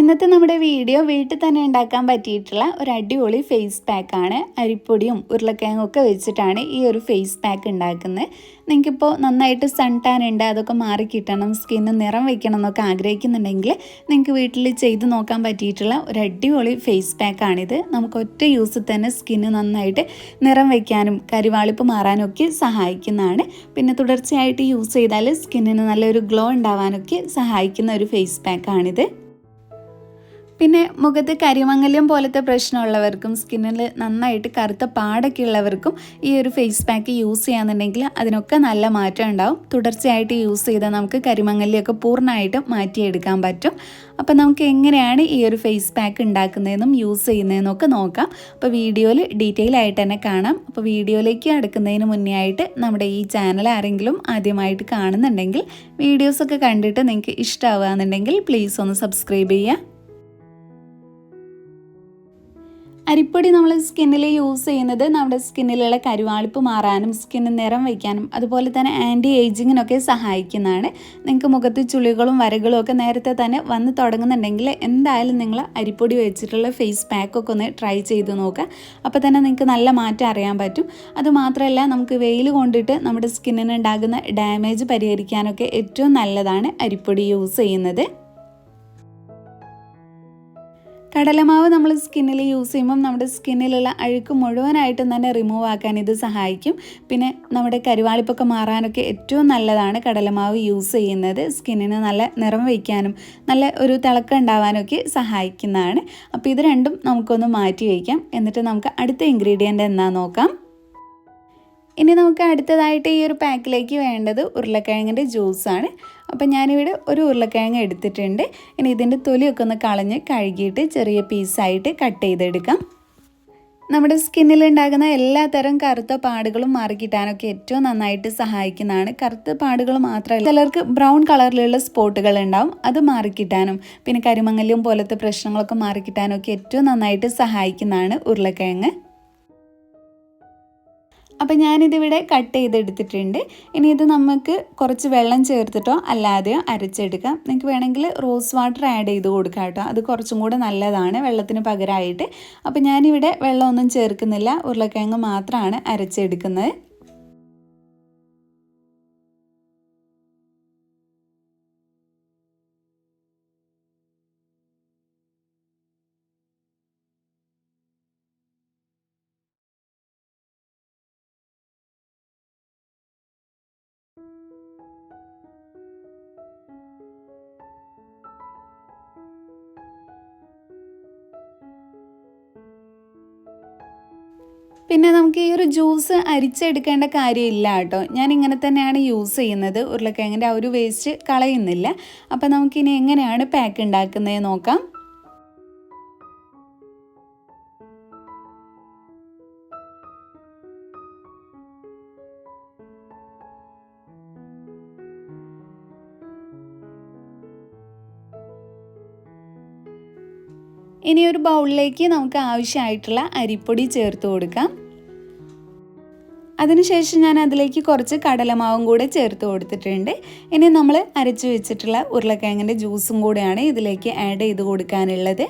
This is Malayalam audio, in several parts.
ഇന്നത്തെ നമ്മുടെ വീഡിയോ വീട്ടിൽ തന്നെ ഉണ്ടാക്കാൻ പറ്റിയിട്ടുള്ള ഒരു അടിപൊളി ഫേസ് പാക്കാണ് അരിപ്പൊടിയും ഉരുളക്കിഴങ്ങും ഒക്കെ വെച്ചിട്ടാണ് ഈ ഒരു ഫേസ് പാക്ക് ഉണ്ടാക്കുന്നത്. നിങ്ങൾക്കിപ്പോൾ നന്നായിട്ട് സൺ ടാൻ ഉണ്ട് അതൊക്കെ മാറി കിട്ടണം സ്കിന്ന് നിറം വെക്കണം എന്നൊക്കെ ആഗ്രഹിക്കുന്നുണ്ടെങ്കിൽ നിങ്ങൾക്ക് വീട്ടിൽ ചെയ്ത് നോക്കാൻ പറ്റിയിട്ടുള്ള ഒരു അടിപൊളി ഫേസ് പാക്കാണിത് നമുക്ക് ഒറ്റ യൂസിൽ തന്നെ സ്കിന്ന് നന്നായിട്ട് നിറം വയ്ക്കാനും കരിവാളിപ്പ് മാറാനും ഒക്കെ സഹായിക്കുന്നതാണ്. പിന്നെ തുടർച്ചയായിട്ട് യൂസ് ചെയ്താൽ സ്കിന്നിന് നല്ലൊരു ഗ്ലോ ഉണ്ടാവാനൊക്കെ സഹായിക്കുന്ന ഒരു ഫേസ് പാക്കാണിത് പിന്നെ മുഖത്ത് കരിമങ്ങല്യം പോലത്തെ പ്രശ്നമുള്ളവർക്കും സ്കിന്നിൽ നന്നായിട്ട് കറുത്ത പാടൊക്കെ ഉള്ളവർക്കും ഈ ഒരു ഫേസ് പാക്ക് യൂസ് ചെയ്യാന്നുണ്ടെങ്കിൽ അതിനൊക്കെ നല്ല മാറ്റം ഉണ്ടാവും. തുടർച്ചയായിട്ട് യൂസ് ചെയ്താൽ നമുക്ക് കരിമങ്ങല്യമൊക്കെ പൂർണമായിട്ടും മാറ്റിയെടുക്കാൻ പറ്റും. അപ്പോൾ നമുക്ക് എങ്ങനെയാണ് ഈ ഒരു ഫേസ് പാക്ക് ഉണ്ടാക്കുന്നതെന്നും യൂസ് ചെയ്യുന്നതെന്നും ഒക്കെ നോക്കാം. അപ്പോൾ വീഡിയോയിൽ ഡീറ്റെയിൽ ആയിട്ട് തന്നെ കാണാം. അപ്പോൾ വീഡിയോയിലേക്ക് അടുക്കുന്നതിന് മുന്നേ ആയിട്ട് നമ്മുടെ ഈ ചാനൽ ആരെങ്കിലും ആദ്യമായിട്ട് കാണുന്നുണ്ടെങ്കിൽ വീഡിയോസൊക്കെ കണ്ടിട്ട് നിങ്ങൾക്ക് ഇഷ്ടമാവുകയെന്നുണ്ടെങ്കിൽ പ്ലീസ് ഒന്ന് സബ്സ്ക്രൈബ് ചെയ്യുക. അരിപ്പൊടി നമ്മൾ സ്കിന്നിൽ യൂസ് ചെയ്യുന്നത് നമ്മുടെ സ്കിന്നിലുള്ള കരുവാളിപ്പ് മാറാനും സ്കിന്ന് നിറം വയ്ക്കാനും അതുപോലെ തന്നെ ആന്റി ഏജിങ്ങിനൊക്കെ സഹായിക്കുന്നതാണ്. നിങ്ങൾക്ക് മുഖത്ത് ചുളികളും വരകളും ഒക്കെ നേരത്തെ തന്നെ വന്ന് തുടങ്ങുന്നുണ്ടെങ്കിൽ എന്തായാലും നിങ്ങൾ അരിപ്പൊടി വെച്ചിട്ടുള്ള ഫേസ് പാക്കൊക്കെ ഒന്ന് ട്രൈ ചെയ്ത് നോക്കുക. അപ്പോൾ തന്നെ നിങ്ങൾക്ക് നല്ല മാറ്റം അറിയാൻ പറ്റും. അതുമാത്രമല്ല നമുക്ക് വെയിൽ കൊണ്ടിട്ട് നമ്മുടെ സ്കിന്നിന് ഉണ്ടാകുന്ന ഡാമേജ് പരിഹരിക്കാനൊക്കെ ഏറ്റവും നല്ലതാണ് അരിപ്പൊടി യൂസ് ചെയ്യുന്നത്. കടലമാവ് നമ്മൾ സ്കിന്നിൽ യൂസ് ചെയ്യുമ്പം നമ്മുടെ സ്കിന്നിലുള്ള അഴുക്ക് മുഴുവനായിട്ടും തന്നെ റിമൂവ് ആക്കാൻ ഇത് സഹായിക്കും. പിന്നെ നമ്മുടെ കരുവാളിപ്പൊക്കെ മാറാനൊക്കെ ഏറ്റവും നല്ലതാണ് കടലമാവ് യൂസ് ചെയ്യുന്നത്. സ്കിന്നിന് നല്ല നിറം വയ്ക്കാനും നല്ല ഒരു തിളക്കം ഉണ്ടാവാനൊക്കെ സഹായിക്കുന്നതാണ്. അപ്പോൾ ഇത് രണ്ടും നമുക്കൊന്ന് മാറ്റി വയ്ക്കാം. എന്നിട്ട് നമുക്ക് അടുത്ത ഇൻഗ്രീഡിയന്റ് എന്താ നോക്കാം. ഇനി നമുക്ക് അടുത്തതായിട്ട് ഈ ഒരു പാക്കിലേക്ക് വേണ്ടത് ഉരുളക്കിഴങ്ങിന്റെ ജ്യൂസാണ്. അപ്പം ഞാനിവിടെ ഒരു ഉരുളക്കിഴങ്ങ് എടുത്തിട്ടുണ്ട്. ഇനി ഇതിന്റെ തൊലിയൊക്കെ ഒന്ന് കളഞ്ഞ് കഴുകിയിട്ട് ചെറിയ പീസായിട്ട് കട്ട് ചെയ്തെടുക്കാം. നമ്മുടെ സ്കിന്നിൽ ഉണ്ടാകുന്ന എല്ലാ തരം കറുത്ത പാടുകളും മാറിക്കിട്ടാനൊക്കെ ഏറ്റവും നന്നായിട്ട് സഹായിക്കുന്നതാണ്. കറുത്ത പാടുകൾ മാത്രമല്ല ചിലർക്ക് ബ്രൗൺ കളറിലുള്ള സ്പോട്ടുകൾ ഉണ്ടാവും അത് മാറിക്കിട്ടാനും പിന്നെ കരിമങ്ങല്യം പോലത്തെ പ്രശ്നങ്ങളൊക്കെ മാറിക്കിട്ടാനൊക്കെ ഏറ്റവും നന്നായിട്ട് സഹായിക്കുന്നതാണ് ഉരുളക്കിഴങ്ങ്. അപ്പം ഞാനിതിവിടെ കട്ട് ചെയ്തെടുത്തിട്ടുണ്ട്. ഇനി ഇത് നമുക്ക് കുറച്ച് വെള്ളം ചേർത്തിട്ടോ അല്ലാതെയോ അരച്ചെടുക്കാം. നിങ്ങൾക്ക് വേണമെങ്കിൽ റോസ് വാട്ടർ ആഡ് ചെയ്ത് കൊടുക്കാം കേട്ടോ. അത് കുറച്ചും കൂടെ നല്ലതാണ് വെള്ളത്തിന് പകരമായിട്ട് അപ്പോൾ ഞാനിവിടെ വെള്ളമൊന്നും ചേർക്കുന്നില്ല. ഉരുളക്കിഴങ്ങ് മാത്രമാണ് അരച്ചെടുക്കുന്നത്. പിന്നെ നമുക്ക് ഈ ഒരു ജ്യൂസ് അരിച്ചെടുക്കേണ്ട കാര്യമില്ല കേട്ടോ. ഞാൻ ഇങ്ങനെ തന്നെയാണ് യൂസ് ചെയ്യുന്നത്. ഉരുളക്കിഴങ്ങിന്റെ ആ ഒരു വേസ്റ്റ് കളയുന്നില്ല. അപ്പോൾ നമുക്കിനി എങ്ങനെയാണ് പാക്ക് ഉണ്ടാക്കുന്നത് നോക്കാം. ഇനി ഒരു ബൗളിലേക്ക് നമുക്ക് ആവശ്യമായിട്ടുള്ള അരിപ്പൊടി ചേർത്ത് കൊടുക്കാം. അതിനുശേഷം ഞാൻ അതിലേക്ക് കുറച്ച് കടലമാവും കൂടെ ചേർത്ത് കൊടുത്തിട്ടുണ്ട്. ഇനി നമ്മൾ അരച്ചു വെച്ചിട്ടുള്ള ഉരുളക്കിഴങ്ങിന്റെ ജ്യൂസും കൂടെയാണ് ഇതിലേക്ക് ആഡ് ചെയ്ത് കൊടുക്കാനുള്ളത്.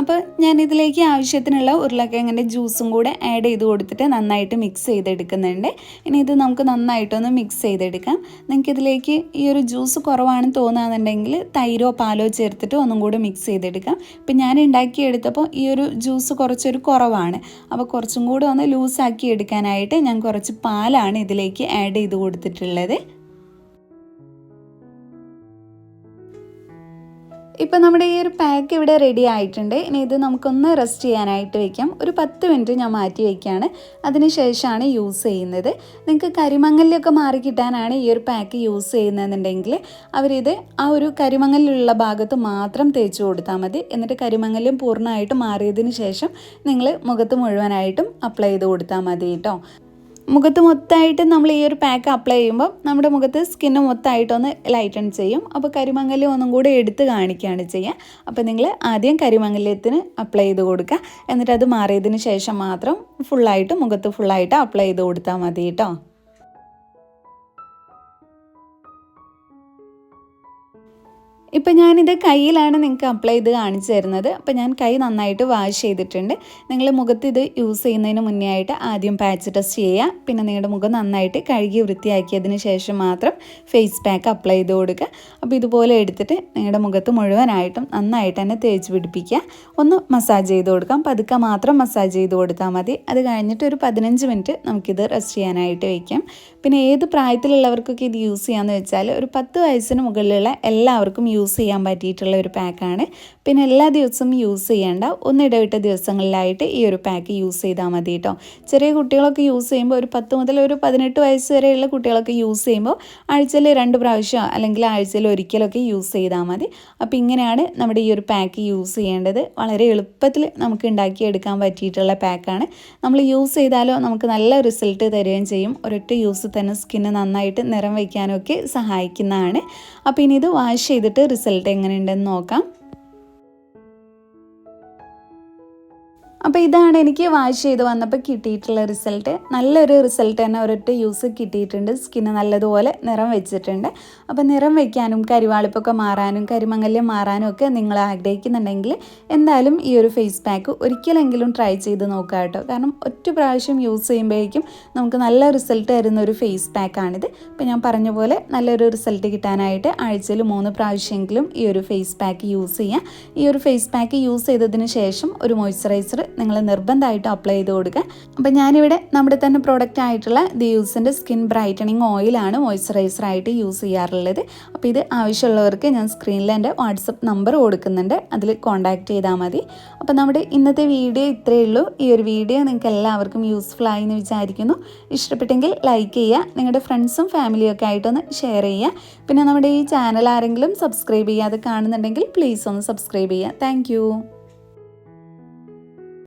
അപ്പോൾ ഞാനിതിലേക്ക് ആവശ്യത്തിനുള്ള ഉരുളക്കിഴങ്ങിന്റെ ജ്യൂസും കൂടെ ആഡ് ചെയ്ത് കൊടുത്തിട്ട് നന്നായിട്ട് മിക്സ് ചെയ്തെടുക്കുന്നുണ്ട്. ഇനി ഇത് നമുക്ക് നന്നായിട്ടൊന്ന് മിക്സ് ചെയ്തെടുക്കാം. നിങ്ങൾക്ക് ഇതിലേക്ക് ഈ ഒരു ജ്യൂസ് കുറവാണെന്ന് തോന്നുകയാണെന്നുണ്ടെങ്കിൽ തൈരോ പാലോ ചേർത്തിട്ട് ഒന്നും കൂടെ മിക്സ് ചെയ്തെടുക്കാം. ഇപ്പം ഞാൻ ഉണ്ടാക്കിയെടുത്തപ്പോൾ ഈ ഒരു ജ്യൂസ് കുറച്ചൊരു കുറവാണ്. അപ്പോൾ കുറച്ചും കൂടെ ഒന്ന് ലൂസാക്കി എടുക്കാനായിട്ട് ഞാൻ കുറച്ച് പാലാണ് ഇതിലേക്ക് ആഡ് ചെയ്ത് കൊടുത്തിട്ടുള്ളത്. ഇപ്പം നമ്മുടെ ഈ ഒരു പാക്ക് ഇവിടെ റെഡി ആയിട്ടുണ്ട്. ഇനി ഇത് നമുക്കൊന്ന് റെസ്റ്റ് ചെയ്യാനായിട്ട് വെക്കാം. ഒരു പത്ത് മിനിറ്റ് ഞാൻ മാറ്റി വയ്ക്കുകയാണ് അതിനുശേഷമാണ് യൂസ് ചെയ്യുന്നത്. നിങ്ങൾക്ക് കരിമങ്ങലിലൊക്കെ മാറി കിട്ടാനാണ് ഈ ഒരു പാക്ക് യൂസ് ചെയ്യുന്നതെന്നുണ്ടെങ്കിൽ അവരിത് ആ ഒരു കരിമങ്ങലിലുള്ള ഭാഗത്ത് മാത്രം തേച്ച് കൊടുത്താൽ മതി. എന്നിട്ട് കരിമങ്ങലും പൂർണമായിട്ട് മാറിയതിന് ശേഷം നിങ്ങൾ മുഖത്ത് മുഴുവനായിട്ടും അപ്ലൈ ചെയ്ത് കൊടുത്താൽ മതി കേട്ടോ. മുഖത്ത് മൊത്തമായിട്ട് നമ്മൾ ഈ ഒരു പാക്ക് അപ്ലൈ ചെയ്യുമ്പോൾ നമ്മുടെ മുഖത്ത് സ്കിന്ന് മൊത്തമായിട്ടൊന്ന് ലൈറ്റൺ ചെയ്യും. അപ്പോൾ കരിമങ്ങൽ ഒന്നും കൂടി എടുത്ത് കാണിക്കുകയാണ് ചെയ്യുക. അപ്പോൾ നിങ്ങൾ ആദ്യം കരിമങ്ങല്യത്തിന് അപ്ലൈ ചെയ്ത് കൊടുക്കുക. എന്നിട്ട് അത് മാറിയതിന് ശേഷം മാത്രം ഫുള്ളായിട്ട് മുഖത്ത് ഫുള്ളായിട്ട് അപ്ലൈ ചെയ്ത് കൊടുത്താൽ മതി കേട്ടോ. ഇപ്പം ഞാനിത് കയ്യിലാണ് നിങ്ങൾക്ക് അപ്ലൈ ചെയ്ത് കാണിച്ചു തരുന്നത്. അപ്പോൾ ഞാൻ കൈ നന്നായിട്ട് വാഷ് ചെയ്തിട്ടുണ്ട്. നിങ്ങൾ മുഖത്ത് ഇത് യൂസ് ചെയ്യുന്നതിന് മുന്നേ ആയിട്ട് ആദ്യം പാച്ച് ടെസ്റ്റ് ചെയ്യുക. പിന്നെ നിങ്ങളുടെ മുഖം നന്നായിട്ട് കഴുകി വൃത്തിയാക്കിയതിന് ശേഷം മാത്രം ഫേസ് പാക്ക് അപ്ലൈ ചെയ്ത് കൊടുക്കുക. അപ്പോൾ ഇതുപോലെ എടുത്തിട്ട് നിങ്ങളുടെ മുഖത്ത് മുഴുവനായിട്ടും നന്നായിട്ട് തന്നെ തേച്ച് പിടിപ്പിക്കുക. ഒന്ന് മസാജ് ചെയ്ത് കൊടുക്കാം പതുക്കെ മാത്രം മസാജ് ചെയ്ത് കൊടുത്താൽ മതി. അത് കഴിഞ്ഞിട്ട് ഒരു പതിനഞ്ച് മിനിറ്റ് നമുക്കിത് റെസ്റ്റ് ചെയ്യാനായിട്ട് വയ്ക്കാം പിന്നെ ഏത് പ്രായത്തിലുള്ളവർക്കൊക്കെ ഇത് യൂസ് ചെയ്യാമെന്ന് വെച്ചാൽ ഒരു പത്ത് വയസ്സിന് മുകളിലുള്ള എല്ലാവർക്കും യൂസ് ചെയ്യാൻ പറ്റിയിട്ടുള്ള ഒരു പാക്കാണ് പിന്നെ എല്ലാ ദിവസവും യൂസ് ചെയ്യേണ്ട ഒന്നിടവിട്ട ദിവസങ്ങളിലായിട്ട് ഈ ഒരു പാക്ക് യൂസ് ചെയ്താൽ മതി കേട്ടോ ചെറിയ കുട്ടികളൊക്കെ യൂസ് ചെയ്യുമ്പോൾ ഒരു പത്ത് മുതൽ ഒരു പതിനെട്ട് വയസ്സ് വരെയുള്ള കുട്ടികളൊക്കെ യൂസ് ചെയ്യുമ്പോൾ ആഴ്ചയിൽ രണ്ട് പ്രാവശ്യം അല്ലെങ്കിൽ ആഴ്ചയിൽ ഒരിക്കലൊക്കെ യൂസ് ചെയ്താൽ മതി. അപ്പോൾ ഇങ്ങനെയാണ് നമ്മുടെ ഈ ഒരു പാക്ക് യൂസ് ചെയ്യേണ്ടത്. വളരെ എളുപ്പത്തിൽ നമുക്ക് ഉണ്ടാക്കിയെടുക്കാൻ പറ്റിയിട്ടുള്ള പാക്കാണ് നമ്മൾ യൂസ് ചെയ്താലോ നമുക്ക് നല്ല റിസൾട്ട് തരികയും ചെയ്യും. ഒരൊറ്റ യൂസ് തന്നെ സ്കിന്ന് നന്നായിട്ട് നിറം വയ്ക്കാനൊക്കെ സഹായിക്കുന്നതാണ്. അപ്പോൾ ഇനി ഇത് വാഷ് ചെയ്തിട്ട് റിസൾട്ട് എങ്ങനെയുണ്ടെന്ന് നോക്കാം. അപ്പോൾ ഇതാണ് എനിക്ക് വാഷ് ചെയ്ത് വന്നപ്പോൾ കിട്ടിയിട്ടുള്ള റിസൾട്ട്. നല്ലൊരു റിസൾട്ട് തന്നെ ഒരൊറ്റ യൂസ് കിട്ടിയിട്ടുണ്ട്. സ്കിന്ന് നല്ലതുപോലെ നിറം വെച്ചിട്ടുണ്ട്. അപ്പോൾ നിറം വെക്കാനും കരിവാളിപ്പൊക്കെ മാറാനും കരിമങ്ങല്യം മാറാനും ഒക്കെ നിങ്ങൾ ആഗ്രഹിക്കുന്നുണ്ടെങ്കിൽ എന്തായാലും ഈ ഒരു ഫേസ് പാക്ക് ഒരിക്കലെങ്കിലും ട്രൈ ചെയ്ത് നോക്കുക കേട്ടോ. കാരണം ഒറ്റ പ്രാവശ്യം യൂസ് ചെയ്യുമ്പോഴേക്കും നമുക്ക് നല്ല റിസൾട്ട് തരുന്ന ഒരു ഫേസ് പാക്കാണിത്. ഇപ്പോൾ ഞാൻ പറഞ്ഞ പോലെ നല്ലൊരു റിസൾട്ട് കിട്ടാനായിട്ട് ആഴ്ചയിൽ മൂന്ന് പ്രാവശ്യമെങ്കിലും ഈ ഒരു ഫേസ് പാക്ക് യൂസ് ചെയ്യുക ഈ ഒരു ഫേസ് പാക്ക് യൂസ് ചെയ്തതിന് ശേഷം ഒരു മോയ്സ്ചറൈസർ നിങ്ങൾ നിർബന്ധമായിട്ടും അപ്ലൈ ചെയ്ത് കൊടുക്കുക. അപ്പം ഞാനിവിടെ നമ്മുടെ തന്നെ പ്രോഡക്റ്റ് ആയിട്ടുള്ള ദിയൂസിന്റെ സ്കിൻ ബ്രൈറ്റനിങ് ഓയിലാണ് മോയ്സ്ചറൈസർ ആയിട്ട് യൂസ് ചെയ്യാറുള്ളത്. അപ്പോൾ ഇത് ആവശ്യമുള്ളവർക്ക് ഞാൻ സ്ക്രീനിൽ എന്റെ വാട്സപ്പ് നമ്പർ കൊടുക്കുന്നുണ്ട്. അതിൽ കോൺടാക്ട് ചെയ്താൽ മതി. അപ്പോൾ നമ്മുടെ ഇന്നത്തെ വീഡിയോ ഇത്രയേ ഉള്ളൂ. ഈ ഒരു വീഡിയോ നിങ്ങൾക്ക് എല്ലാവർക്കും യൂസ്ഫുൾ ആയി എന്ന് വിചാരിക്കുന്നു. ഇഷ്ടപ്പെട്ടെങ്കിൽ ലൈക്ക് ചെയ്യുക. നിങ്ങളുടെ ഫ്രണ്ട്സും ഫാമിലിയും ഒക്കെ ആയിട്ടൊന്ന് ഷെയർ ചെയ്യുക. പിന്നെ നമ്മുടെ ഈ ചാനൽ ആരെങ്കിലും സബ്സ്ക്രൈബ് ചെയ്യാതെ കാണുന്നുണ്ടെങ്കിൽ പ്ലീസ് ഒന്ന് സബ്സ്ക്രൈബ് ചെയ്യുക. താങ്ക്